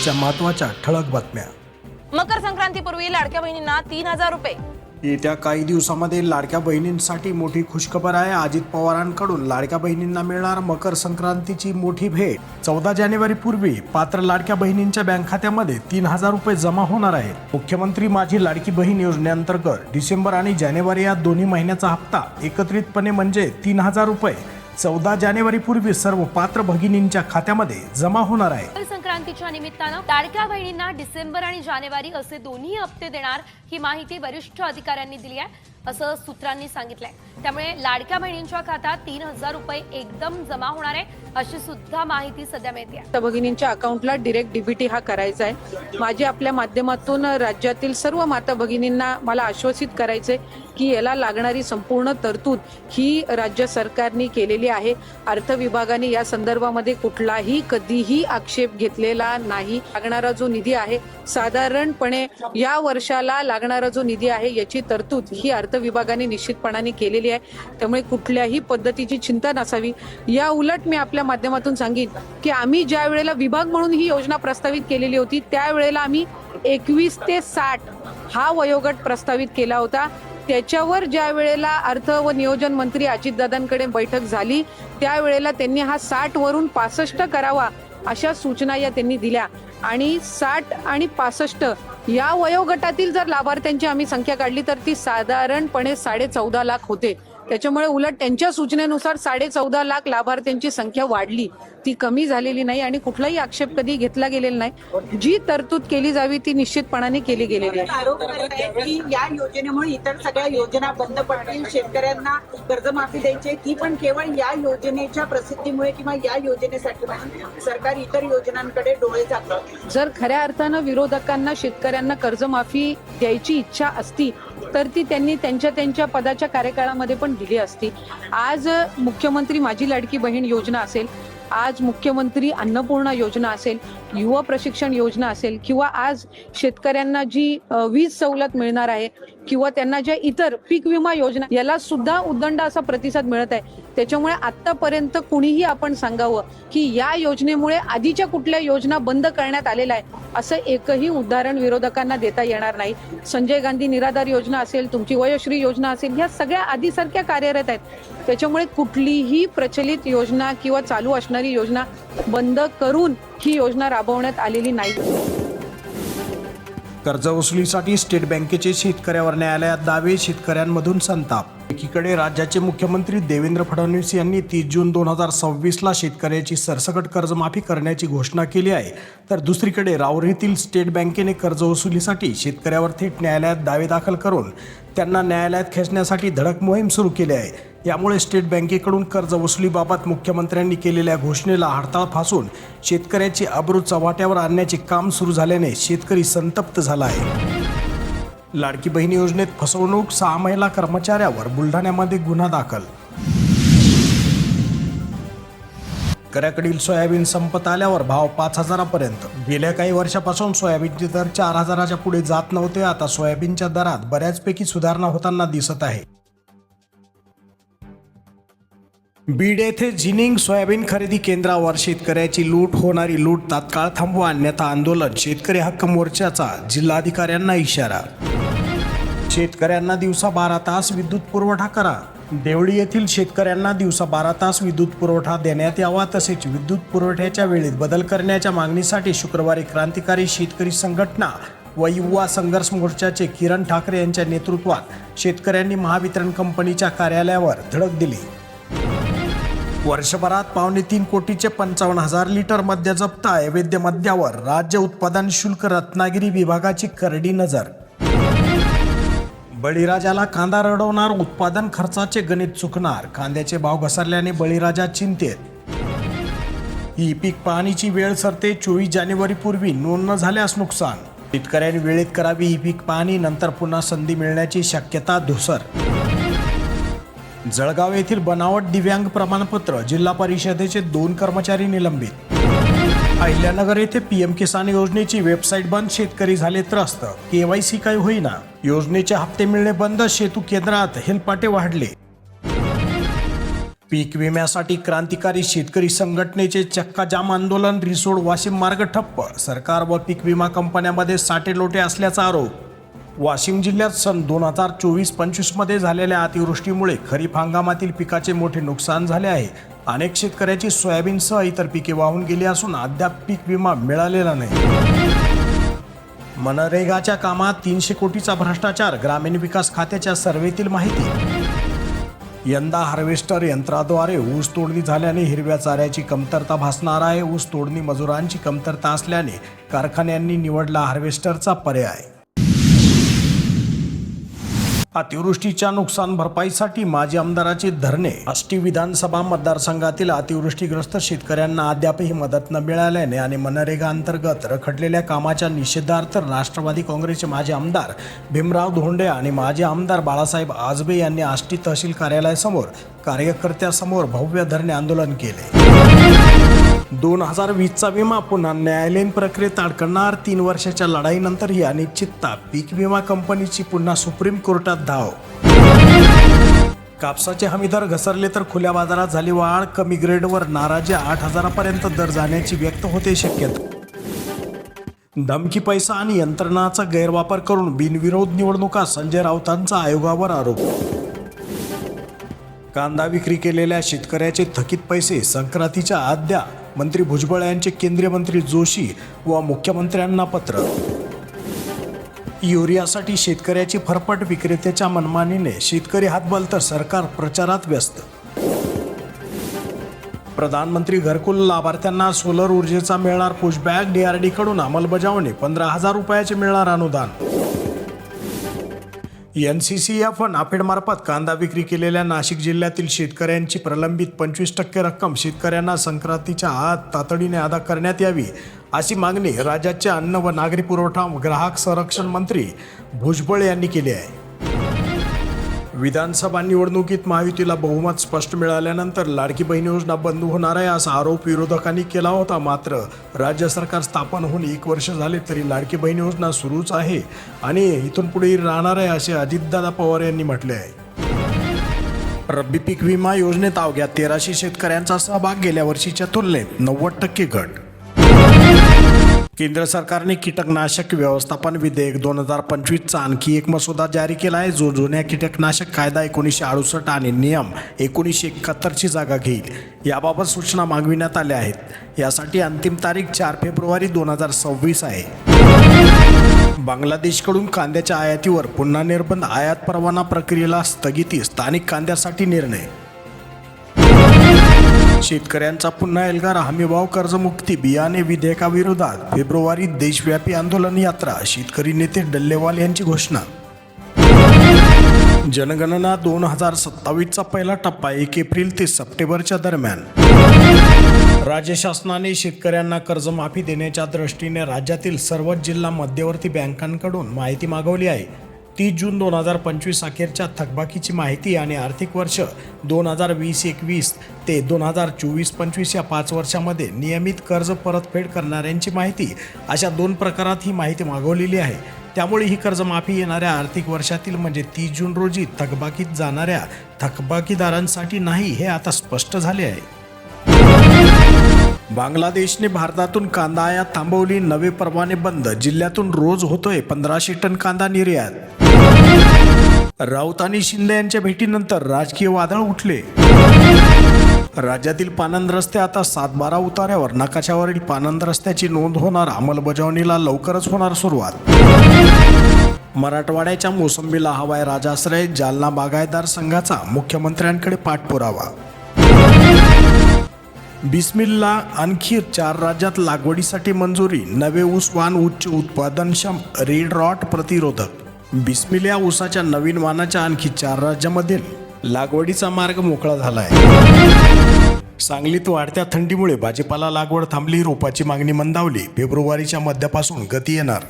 आजच्या महत्त्वाच्या ठळक बातम्या. मकर संक्रांतीपूर्वी लाडक्या बहिणींना तीन हजार रुपये. येत्या काही दिवसामध्ये लाडक्या बहिणींसाठी मोठी खुशखबर आहे. अजित पवारांकडून लाडक्या बहिणींना मिळणार मकर संक्रांतीची मोठी भेट. चौदा जानेवारी पूर्वी पात्र लाडक्या बहिणींच्या बँक खात्यामध्ये तीन हजार रुपये जमा होणार आहे मुख्यमंत्री माझी लाडकी बहीण योजनेअंतर्गत डिसेंबर आणि जानेवारी या दोन्ही महिन्याचा हप्ता एकत्रितपणे म्हणजे तीन हजार रुपये. चौदा जानेवारी पूर्वी सर्व पात्र भगिनींच्या खात्यामध्ये जमा होणार आहे. मकर संक्रांतीच्या निमित्तानं लाडक्या बहिणींना डिसेंबर आणि जानेवारी असे दोन्ही हप्ते देणार ही माहिती वरिष्ठ अधिकाऱ्यांनी दिली आहे असं सूत्रांनी सांगितलंय. त्यामुळे लाडक्या बहिणींच्या खात्यात तीन हजार रुपये एकदम जमा होणार आहे अशी सुद्धा माहिती सध्या मिळते भगिनींच्या अकाउंटला डिरेक्ट डीबीटी हा करायचा आहे. माझे आपल्या माध्यमातून राज्यातील सर्व माता भगिनींना मला आश्वासित करायचे की याला लागणारी संपूर्ण तरतूद ही राज्य सरकारने केलेली आहे. अर्थ विभागाने या संदर्भामध्ये कुठलाही कधीही आक्षेप घेतला घेतलेला नाही. लागणारा जो निधी आहे साधारणपणे या वर्षाला लागणारा जो निधी आहे याची तरतूद ही अर्थ विभागाने निश्चितपणाने केलेली आहे. त्यामुळे कुठल्याही पद्धतीची चिंता नसावी. या उलट मी आपल्या माध्यमातून सांगेन की आम्ही ज्या वेळेला विभाग म्हणून ही योजना प्रस्तावित केलेली होती त्यावेळेला आम्ही एकवीस ते साठ हा वयोगट प्रस्तावित केला होता. त्याच्यावर ज्या वेळेला अर्थ व नियोजन मंत्री अजितदादांकडे बैठक झाली त्यावेळेला त्यांनी हा साठ वरून पासष्ट करावा अशा सूचना या त्यांनी दिल्या. आणि साठ आणि पासष्ट या वयोगटातील जर लाभार्थ्यांची आम्ही संख्या काढली तर ती साधारणपणे साडे चौदा लाख होते. त्याच्यामुळे उलट त्यांच्या सूचनेनुसार साडे चौदा लाख लाभार्थ्यांची संख्या वाढली. ती कमी झालेली नाही आणि कुठलाही आक्षेप कधी घेतला गेलेला नाही. जी तरतूद केली जावी ती निश्चितपणाने केली गेलेली आहे. की या योजनेमुळे इतर सगळ्या योजना बंद पडतील शेतकऱ्यांना कर्जमाफी द्यायची ती पण केवळ या योजनेच्या प्रसिद्धीमुळे किंवा या योजनेसाठी सरकार इतर योजनांकडे डोळे जातात जर खऱ्या अर्थानं विरोधकांना शेतकऱ्यांना कर्जमाफी द्यायची इच्छा असती तर ती त्यांनी त्यांच्या त्यांच्या पदाच्या कार्यकाळामध्ये पण दिली असती. आज मुख्यमंत्री माझी लाडकी बहीण योजना असेल आज मुख्यमंत्री अन्नपूर्णा योजना असेल युवा प्रशिक्षण योजना असेल किंवा आज शेतकऱ्यांना जी वीज सवलत मिळणार आहे किंवा त्यांना ज्या इतर पीक विमा योजना याला सुद्धा उदंड असा प्रतिसाद मिळत आहे. त्याच्यामुळे आतापर्यंत कुणीही आपण सांगावं की या योजनेमुळे आधीच्या कुठल्या योजना बंद करण्यात आलेल्या आहे असं एकही उदाहरण विरोधकांना देता येणार नाही. संजय गांधी निराधार योजना असेल तुमची वयश्री योजना असेल ह्या सगळ्या आधीसारख्या कार्यरत आहेत. त्याच्यामुळे कुठलीही प्रचलित योजना किंवा चालू असणारी योजना बंद करून ही योजना राबवण्यात आलेली नाही. कर्ज वसुलीसाठी स्टेट बँकेचे शेतकऱ्यावर न्यायालयात दावे शेतकऱ्यांमधून संताप एकीकडे राज्याचे मुख्यमंत्री देवेंद्र फडणवीस यांनी तीस जून दोन हजार सव्वीसला शेतकऱ्याची सरसकट कर्जमाफी करण्याची घोषणा केली आहे तर दुसरीकडे राऊरीतील स्टेट बँकेने कर्ज वसुलीसाठी शेतकऱ्यावर थेट न्यायालयात दावे दाखल करून त्यांना न्यायालयात खेचण्यासाठी धडक मोहीम सुरू केली आहे. यामुळे स्टेट बँकेकडून कर्ज वसुलीबाबत मुख्यमंत्र्यांनी केलेल्या घोषणेला हडताळ फासून शेतकऱ्याची अब्रू चव्हाट्यावर आणण्याचे काम सुरू झाल्याने शेतकरी संतप्त झाला आहे. लाडकी बहीण योजनेत फसवणूक सहा महिला कर्मचाऱ्यावर बुलढाण्यामध्ये गुन्हा दाखल. कऱ्याकडील सोयाबीन संपत आल्यावर भाव पाच हजारापर्यंत. गेल्या काही वर्षापासून सोयाबीनचे दर चार हजाराच्या पुढे जात नव्हते. आता सोयाबीनच्या दरात बऱ्याचपैकी सुधारणा होताना दिसत आहे. बीड येथे जिनिंग सोयाबीन खरेदी केंद्रावर शेतकऱ्याची लूट होणारी लूट तात्काळ थांबवा अन्यथा आंदोलन शेतकरी हक्क मोर्चाचा जिल्हाधिकाऱ्यांना इशारा. शेतकऱ्यांना दिवसा बारा तास विद्युत पुरवठा करा. देवळी येथील शेतकऱ्यांना दिवसा बारा तास विद्युत पुरवठा देण्यात यावा तसेच विद्युत पुरवठ्याच्या वेळेत बदल करण्याच्या मागणीसाठी शुक्रवारी क्रांतिकारी शेतकरी संघटना व युवा संघर्ष मोर्चाचे किरण ठाकरे यांच्या नेतृत्वात शेतकऱ्यांनी महावितरण कंपनीच्या कार्यालयावर धडक दिली. वर्षभरात पावणे तीन कोटीचे पंचावन्न हजार लिटर मद्य जप्त आहे वैद्य मद्यावर राज्य उत्पादन शुल्क रत्नागिरी विभागाची करडी नजर. बळीराजाला कांदा रडवणार उत्पादन खर्चाचे गणित चुकणार. कांद्याचे भाव घसरल्याने बळीराजा चिंतेत. ही पीक पाहणीची वेळ सरते चोवीस जानेवारीपूर्वी नोंद न झाल्यास नुकसान. शेतकऱ्यांनी वेळेत करावी ही पीक पाहणी नंतर पुन्हा संधी मिळण्याची शक्यता धुसर. जळगाव येथील बनावट दिव्यांग प्रमाणपत्र जिल्हा परिषदेचे दोन कर्मचारी निलंबित. अहिल्यानगर येथे पीएम किसान योजनेची वेबसाईट बंद शेतकरी झाले त्रस्त. केवायसी काही होईना. योजनेचे हप्ते मिळणे बंद शेतू केंद्रात हेलपाटे वाढले. पीक विम्यासाठी क्रांतिकारी शेतकरी संघटनेचे चक्काजाम आंदोलन रिसोड वाशिम मार्ग ठप्प. सरकार व पीक विमा कंपन्यांमध्ये साठे लोटे असल्याचा आरोप. वाशिम जिल्ह्यात सन दोन हजार चोवीस पंचवीसमध्ये झालेल्या अतिवृष्टीमुळे खरीप हंगामातील पिकाचे मोठे नुकसान झाले आहे. अनेक शेतकऱ्याची सोयाबीनसह इतर पिके वाहून गेली असून अद्याप पीक विमा मिळालेला नाही. मनरेगाच्या कामात तीनशे कोटीचा भ्रष्टाचार ग्रामीण विकास खात्याच्या सर्वेतील माहिती. यंदा हार्वेस्टर यंत्राद्वारे ऊस तोडणी झाल्याने हिरव्या चाऱ्याची कमतरता भासणार आहे. ऊस तोडणी मजुरांची कमतरता असल्याने कारखान्यांनी निवडला हार्वेस्टरचा पर्याय. अतिवृष्टीच्या नुकसान भरपाईसाठी माजी आमदाराचे धरणे. आष्टी विधानसभा मतदारसंघातील अतिवृष्टीग्रस्त शेतकऱ्यांना अद्यापही मदत न मिळाल्याने आणि मनरेगा अंतर्गत रखडलेल्या कामाच्या निषेधार्थ राष्ट्रवादी काँग्रेसचे माजी आमदार भीमराव धोंडे आणि माजी आमदार बाळासाहेब आजबे यांनी आष्टी तहसील कार्यालयासमोर कार्यकर्त्यासमोर भव्य धरणे आंदोलन केले. दोन हजार वीसचा विमा पुन्हा न्यायालयीन प्रक्रियेत अडकणार. तीन वर्षाच्या लढाईनंतर ही अनिश्चितता पीक विमा कंपनीची पुन्हा सुप्रीम कोर्टात धाव. कापसाचे हमीदर घसरले तर खुल्या बाजारात झाली वाढ. कमी ग्रेडवर नाराजी आठ हजारापर्यंत दर जाण्याची व्यक्त होते शक्यता. धमकी पैसा आणि यंत्रणाचा गैरवापर करून बिनविरोध निवडणुका संजय राऊतांचा आयोगावर आरोप. कांदा विक्री केलेल्या शेतकऱ्याचे थकीत पैसे संक्रांतीच्या आद्या मंत्री भुजबळ यांचे केंद्रीय मंत्री जोशी व मुख्यमंत्र्यांना पत्र. युरियासाठी शेतकऱ्याची फरफट विक्रेत्याच्या मनमानीने शेतकरी हातबल तर सरकार प्रचारात व्यस्त. प्रधानमंत्री घरकुल लाभार्थ्यांना सोलर ऊर्जेचा मिळणार पुशबॅक डीआरडीकडून अंमलबजावणी पंधरा हजार रुपयाचे मिळणार अनुदान. एन सी सी एफ नाफेडमार्फत कांदा विक्री केलेल्या नाशिक जिल्ह्यातील शेतकऱ्यांची प्रलंबित पंचवीस टक्के रक्कम शेतकऱ्यांना संक्रांतीच्या आत तातडीने अदा करण्यात यावी अशी मागणी राज्याचे अन्न व नागरी पुरवठा ग्राहक संरक्षण मंत्री भुजबळ यांनी केली आहे. विधानसभा निवडणुकीत महायुतीला बहुमत स्पष्ट मिळाल्यानंतर लाडकी बहीण योजना बंद होणार आहे असा आरोप विरोधकांनी केला होता. मात्र राज्य सरकार स्थापन होऊन एक वर्ष झाले तरी लाडकी बहीण योजना सुरूच आहे आणि इथून पुढे राहणार आहे असे अजितदादा पवार यांनी म्हटले आहे. रब्बी पीक विमा योजनेत अवघ्या तेराशे शेतकऱ्यांचा सहभाग गेल्या वर्षीच्या तुलनेत नव्वद टक्के घट केंद्र सरकारने कीटकनाशक व्यवस्थापन विधेयक दोन हजार पंचवीसचा आणखी एक मसुदा जारी केला आहे. जो जुन्या कीटकनाशक कायदा एकोणीसशे अडुसष्ट आणि नियम एकोणीसशे एकाहत्तरची जागा घेईल. याबाबत सूचना मागविण्यात आल्या आहेत. यासाठी अंतिम तारीख चार फेब्रुवारी दोन हजार सव्वीस आहे. बांगलादेशकडून कांद्याच्या आयातीवर पुन्हा निर्बंध. आयात परवाना प्रक्रियेला स्थगिती. स्थानिक कांद्यासाठी निर्णय शेतकऱ्यांचा पुन्हा एल्गार हमीभाव कर्जमुक्ती बियाणे विधेयकाविरोधात फेब्रुवारी देशव्यापी आंदोलन यात्रा शेतकरी नेते डल्लेवाल यांची घोषणा. जनगणना दोन हजार सत्तावीसचा पहिला टप्पा एक एप्रिल ते सप्टेंबरच्या दरम्यान. राज्य शासनाने शेतकऱ्यांना कर्जमाफी देण्याच्या दृष्टीने राज्यातील सर्वच जिल्हा मध्यवर्ती बँकांकडून माहिती मागवली आहे. तीस जून दोन हजार पंचवीस अखेरच्या थकबाकीची माहिती आणि आर्थिक वर्ष दोन हजार वीस एकवीस ते दोन हजार चोवीस पंचवीस या पाच वर्षामध्ये नियमित कर्ज परतफेड करणाऱ्यांची माहिती अशा दोन प्रकारात ही माहिती मागवलेली आहे. त्यामुळे ही कर्जमाफी येणाऱ्या आर्थिक वर्षातील म्हणजे तीस जून रोजी थकबाकीत जाणाऱ्या थकबाकीदारांसाठी नाही हे आता स्पष्ट झाले आहे. बांगलादेशने भारतातून कांदा आयात थांबवली नवे परवाने बंद जिल्ह्यातून रोज होतोय पंधराशे टन कांदा निर्यात. राऊत आणि शिंदे यांच्या भेटीनंतर राजकीय वादळ उठले. राज्यातील पानंद रस्ते आता सातबारा उतार्यावर नकाशावरील पानंद रस्त्याची नोंद होणार अंमलबजावणीला लवकरच होणार सुरुवात. मराठवाड्याच्या मोसंबीला हवाय राजाश्रय जालना बागायतदार संघाचा मुख्यमंत्र्यांकडे पाठपुरावा. बिस्मिल्ला आणखी चार राज्यात लागवडीसाठी मंजुरी नवे ऊस वाण उच्च उत्पादनक्षम रेड रॉट प्रतिरोधक. बिस्मिल या ऊसाच्या नवीन वाणाच्या आणखी चार राज्यामधील लागवडीचा मार्ग मोकळा झाला आहे सांगलीत वाढत्या थंडीमुळे भाजीपाला लागवड थांबली रोपाची मागणी मंदावली. फेब्रुवारीच्या मध्यापासून गती येणार.